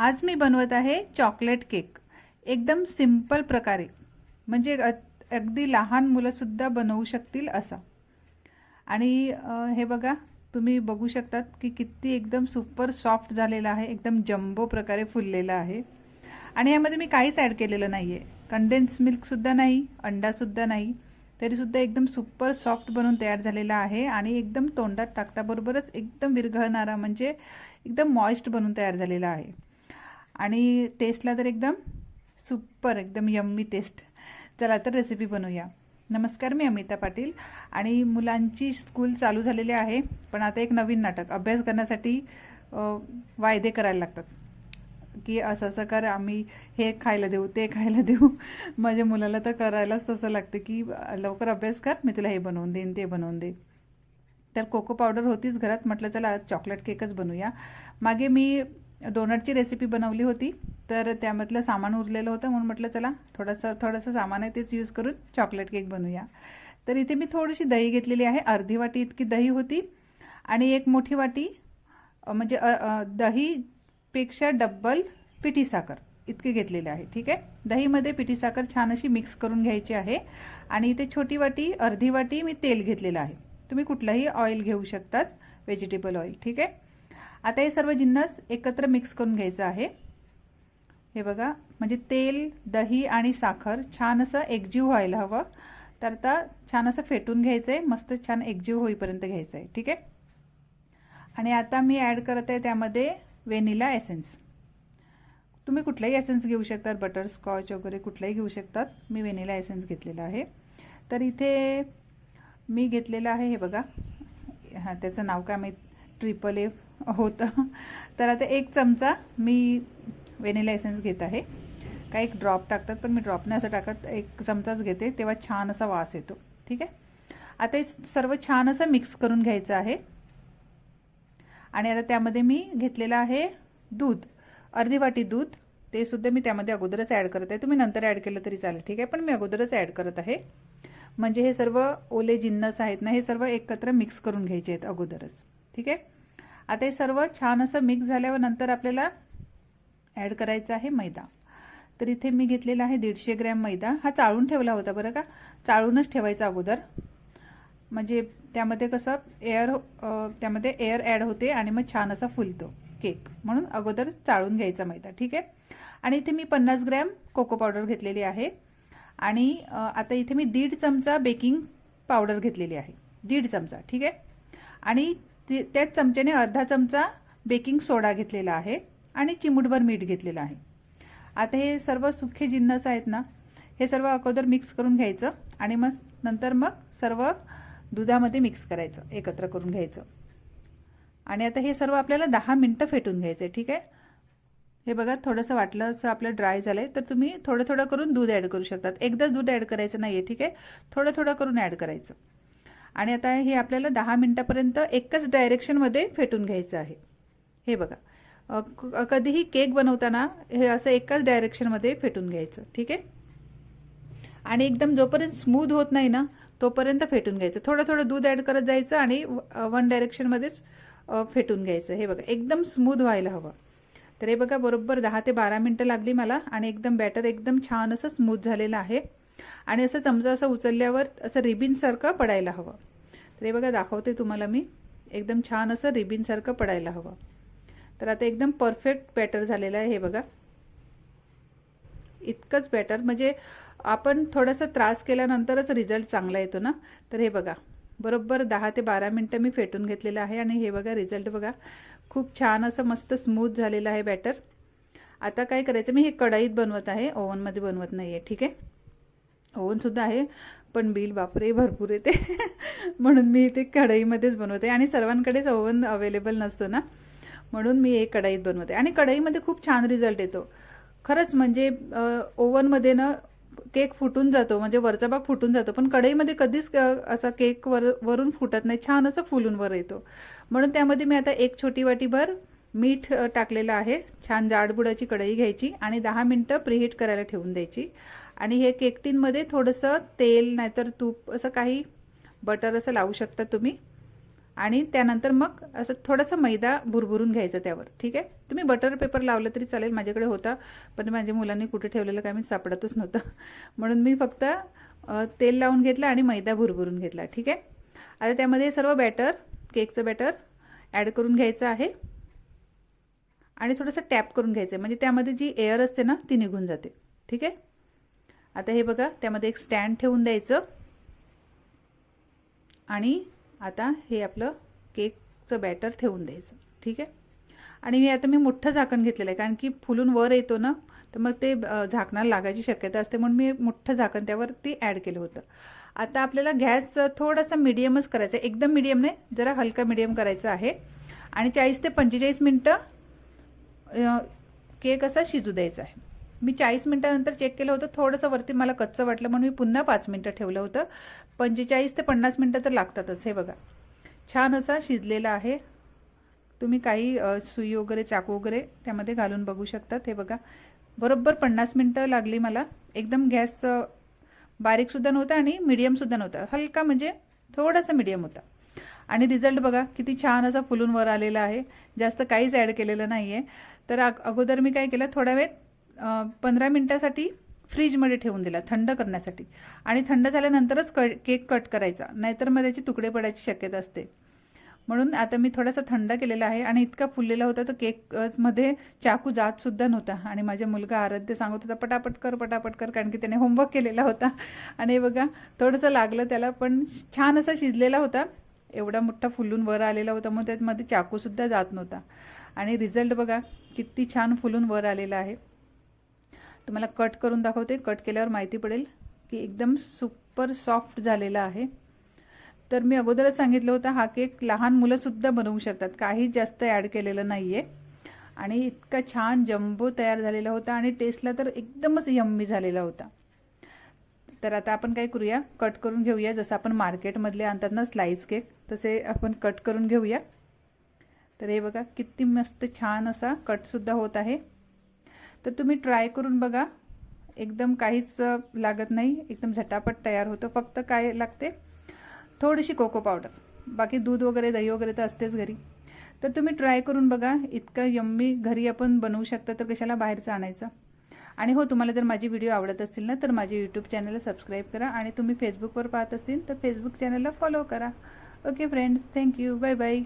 आज मी बनवत आहे चॉकलेट केक. एकदम सिंपल प्रकारे. म्हणजे अगदी लहान मुलंसुद्धा बनवू शकतील असा. आणि हे बघा तुम्ही बघू शकतात की किती एकदम सुपर सॉफ्ट झालेला आहे एकदम जम्बो प्रकारे फुललेला आहे. आणि यामध्ये मी काहीच ॲड केलेलं नाही आहे कंडेन्स मिल्कसुद्धा नाही अंडासुद्धा नाही. तरीसुद्धा एकदम सुपर सॉफ्ट बनून तयार झालेला आहे आणि एकदम तोंडात टाकताबरोबरच एकदम विरघळणारा म्हणजे एकदम मॉइस्ट बनून तयार झालेला आहे. आणि टेस्टला तर एकदम सुपर एकदम यम्मी टेस्ट चला तर रेसिपी बनवूया. नमस्कार मी अमिता पाटील आणि मुलांची स्कूल चालू झालेली आहे पण आता एक नवीन नाटक अभ्यास करण्यासाठी वायदे करायला लागतात. की असं असं कर आम्ही हे खायला देऊ ते खायला देऊ. माझ्या मुलाला तर करायलाच तसं लागतं की लवकर अभ्यास कर मी तुला हे बनवून देईन ते बनवून दे तर कोको पावडर होतीच घरात म्हटलं चला चॉकलेट केकच बनवूया. मागे मी डोनटची रेसिपी बनवली होती. तर त्यामधलं सामान उरलेलं होतं. म्हणून म्हटलं चला थोडंसं थोडंसं सामान आहे तेच यूज करून चॉकलेट केक बनवूया. तर इथे मी थोडीशी दही घेतलेली आहे. अर्धी वाटी इतकी दही होती. आणि एक मोठी वाटी म्हणजे दहीपेक्षा डब्बल पिठी साखर इतके घेतलेले आहे. ठीक आहे? दहीमध्ये पिठी साखर छान अशी मिक्स करून घ्यायची आहे. आणि इथे छोटी वाटी अर्धी वाटी मी तेल घेतलेलं आहे. तुम्ही कुठलंही ऑइल घेऊ शकतात व्हेजिटेबल ऑइल ठीक आहे? आता हे सर्व जिन्नस एकत्र मिक्स करून घ्यायचं आहे. हे बघा म्हणजे तेल दही आणि साखर छान असं एकजीव व्हायला हवं. तर आता छान असं फेटून घ्यायचं आहे मस्त छान एकजीव होईपर्यंत घ्यायचं आहे ठीक आहे? आणि आता मी ॲड करत आहे त्यामध्ये वेनिला एसेन्स. तुम्ही कुठलाही एसेन्स घेऊ शकतात बटरस्कॉच वगैरे कुठलाही घेऊ शकतात. मी वेनिला एसेन्स घेतलेला आहे. तर इथे मी घेतलेलं आहे हे बघा. हां त्याचं नाव काय माहीत? ट्रिपल एफ होतं. तर आता एक चमचा मी वेनिला एसेन्स घेत आहे. काही एक ड्रॉप टाकतात पण मी ड्रॉप नाही असं टाकत. एक चमचाच घेते तेव्हा छान असा वास येतो. ठीक आहे? आता हे सर्व छान असं मिक्स करून घ्यायचं आहे. आणि आता त्यामध्ये मी घेतलेलं आहे दूध. अर्धी वाटी दूध. ते सुद्धा मी त्यामध्ये अगोदरच ॲड करत आहे. तुम्ही नंतर ॲड केलं तरी चालेल. ठीक आहे? पण मी अगोदरच ॲड करत आहे. म्हणजे हे सर्व ओले जिन्नस आहेत ना हे सर्व एकत्र मिक्स करून घ्यायचे आहेत अगोदरच. ठीक आहे? आता हे सर्व छान असं मिक्स झाल्यावर नंतर आपल्याला ॲड करायचं आहे मैदा. तर इथे मी घेतलेला आहे दीडशे ग्रॅम मैदा. हा चाळून ठेवला होता बरं का? चाळूनच ठेवायचा अगोदर. म्हणजे त्यामध्ये कसं एअर हो- त्यामध्ये एअर ॲड होते आणि मग छान असा फुलतो केक म्हणून अगोदर चाळून घ्यायचा मैदा. ठीक आहे? आणि इथे मी पन्नास ग्रॅम कोको पावडर घेतलेली आहे. आणि आता इथे मी दीड चमचा बेकिंग पावडर घेतलेली आहे. दीड चमचा. ठीक आहे? आणि ते त्याच चमच्याने अर्धा चमचा बेकिंग सोडा घेतलेला आहे आणि चिमूटभर मीठ घेतलेलं आहे. आता हे सर्व सुखे जिन्नस आहेत ना हे सर्व अगोदर मिक्स करून घ्यायचं आणि मग नंतर मग सर्व दुधामध्ये मिक्स करायचं एकत्र करून घ्यायचं. आणि आता हे सर्व आपल्याला दहा मिनटं फेटून घ्यायचं आहे ठीक आहे? हे बघा थोडंसं वाटलं असं आपलं ड्राय झालं आहे तर तुम्ही थोडं थोडं करून दूध ॲड करू शकतात. एकदाच दूध ॲड करायचं नाही आहे ठीक आहे? थोडं थोडं करून ॲड करायचं. आणि आता हे आपल्याला दहा मिनटापर्यंत एकच डायरेक्शनमध्ये फेटून घ्यायचं आहे. हे बघा. क- कधीही केक बनवताना हे असं एकाच डायरेक्शनमध्ये फेटून घ्यायचं. ठीक आहे? आणि एकदम जोपर्यंत स्मूथ होत नाही ना तोपर्यंत फेटून घ्यायचं. थोडं थोडं दूध ॲड करत जायचं आणि वन डायरेक्शनमध्येच फेटून घ्यायचं. हे बघा. एकदम स्मूथ व्हायला हवं. तर हे बघा बरोबर दहा ते बारा मिनटं लागली मला आणि एकदम बॅटर एकदम छान असं स्मूथ झालेलं आहे. आणि असं चमचा असं उचलल्यावर असं रिबिनसारखं पडायला हवं. तर हे बघा दाखवते तुम्हाला मी. एकदम छान असं रिबिनसारखं पडायला हवं. तर आता एकदम परफेक्ट बॅटर झालेलं आहे हे बघा. इतकंच बॅटर म्हणजे आपण थोडासा त्रास केल्यानंतरच रिझल्ट चांगला येतो ना? तर हे बघा बरोबर दहा ते बारा मिनटं मी फेटून घेतलेलं आहे आणि हे बघा रिझल्ट बघा. खूप छान असं मस्त स्मूथ झालेलं आहे बॅटर आता काय करायचं? मी हे कढईत बनवत आहे. ओव्हनमध्ये बनवत नाही आहे ठीक आहे? ओव्हनसुद्धा आहे. पण बिल बापरे भरपूर येते. म्हणून मी ते कढईमध्येच बनवते. आणि सर्वांकडेच ओव्हन अवेलेबल नसतो ना. म्हणून मी एक कढईत बनवते. आणि कढईमध्ये खूप छान रिझल्ट येतो. खरंच म्हणजे ओव्हनमध्ये ना केक फुटून जातो. म्हणजे वरचा भाग फुटून जातो. पण कढईमध्ये कधीच असा केक वर वरून फुटत नाही. छान असं फुलून वर येतो. म्हणून त्यामध्ये मी आता एक छोटी वाटीभर मीठ टाकलेलं आहे. छान जाडबुडाची कढई घ्यायची आणि दहा मिनटं प्रिहीट करायला ठेवून द्यायची. आणि हे केकटीनमध्ये थोडंसं तेल नाहीतर तूप असं काही बटर असं लावू शकता तुम्ही. आणि त्यानंतर मग असं थोडासा मैदा भुरभुरून घ्यायचा त्यावर. ठीक आहे? तुम्ही बटर पेपर लावलं तरी चालेल. माझ्याकडे होता पण माझ्या मुलांनी कुठे ठेवलेलं काय मी सापडतच नव्हतं. म्हणून मी फक्त तेल लावून घेतलं आणि मैदा भुरभुरून घेतला. ठीक आहे? आता त्यामध्ये सर्व बॅटर केकचं बॅटर ॲड करून घ्यायचं आहे. आणि थोडंसं टॅप करून घ्यायचं आहे म्हणजे त्यामध्ये जी एअर असते ना ती निघून जाते. ठीक आहे? आता हे बघा त्यामध्ये एक स्टँड ठेवून द्यायचं. आणि आता हे आपलं केकचं बॅटर ठेवून द्यायचं. ठीक आहे? आणि मी आता मी मोठं झाकण घेतलेलं आहे कारण की फुलून वर येतो ना तर मग ते झाकणाला लागायची शक्यता असते म्हणून मी मोठं झाकण त्यावरती ॲड केलं होतं. आता आपल्याला गॅस थोडासा मिडियमच करायचा आहे. एकदम मिडियम नाही जरा हलका मिडियम करायचा आहे. आणि चाळीस ते पंचेचाळीस मिनटं केक असा शिजू द्यायचा आहे. मी चाळीस मिनटानंतर चेक केलं होतं. थोडंसं वरती मला कच्चं वाटलं म्हणून मी पुन्हा पाच मिनटं ठेवलं होतं. पंचेचाळीस ते पन्नास मिनटं तर लागतातच हे बघा. छान असा शिजलेला आहे. तुम्ही काही सुई वगैरे चाकू वगैरे त्यामध्ये घालून बघू शकतात हे बघा. बरोबर पन्नास मिनटं लागली मला. एकदम गॅस बारीकसुद्धा नव्हता आणि मिडियमसुद्धा नव्हता. हलका म्हणजे थोडासा मिडियम होता. आणि रिझल्ट बघा किती छान असा फुलून वर आलेला आहे. जास्त काहीच ॲड केलेलं नाही आहे तर अग अगोदर मी काय केलं थोड्या वेळ पंधरा मिनटासाठी फ्रीजमध्ये ठेवून दिला थंड करण्यासाठी. आणि थंड झाल्यानंतरच क केक कट करायचा नाहीतर मग त्याचे तुकडे पडायची शक्यता असते. म्हणून आता मी थोडासा थंड केलेला आहे आणि इतका फुललेला होता तर केकमध्ये चाकू जातसुद्धा नव्हता. आणि माझा मुलगा आराध्य सांगत होता पटापट कर पटापट कर कारण की त्याने होमवर्क केलेला होता. आणि बघा थोडंसं लागलं त्याला पण छान असा शिजलेला होता. एवढा मोठा फुलून वर आलेला होता मग त्यामध्ये चाकूसुद्धा जात नव्हता. आणि रिझल्ट बघा किती छान फुलून वर आलेला आहे. तुम्हाला कट करून दाखवते. कट केल्यावर माहिती पडेल की एकदम सुपर सॉफ्ट झालेला आहे. तर मी अगोदरच सांगितलं होतं हा केक लहान मुलंसुद्धा बनवू शकतात. काहीच जास्त ॲड केलेलं नाही आहे आणि इतका छान जम्बो तयार झालेला होता आणि टेस्टला तर एकदमच यम्मी झालेला होता. तर आता आपण काय करूया? कट करून घेऊया. जसं आपण मार्केटमधले आणतात ना स्लाईस केक तसे आपण कट करून घेऊया. तर हे बघा किती मस्त छान असा कटसुद्धा होत आहे. तर तुम्ही ट्राय करून बघा. एकदम काहीच लागत नाही. एकदम झटापट तयार होतं. फक्त काय लागते? थोडीशी कोको पावडर बाकी दूध वगैरे दही वगैरे तर असतेच घरी. तर तुम्ही ट्राय करून बघा. इतकं यम्मी घरी आपण बनवू शकता तर कशाला बाहेरचं आणायचं? आणि हो तुम्हाला जर माझी व्हिडिओ आवडत असतील ना तर माझे यूट्यूब चॅनलला सबस्क्राईब करा आणि तुम्ही फेसबुकवर पाहत असतील तर फेसबुक चॅनलला फॉलो करा. Okay friends thank you bye bye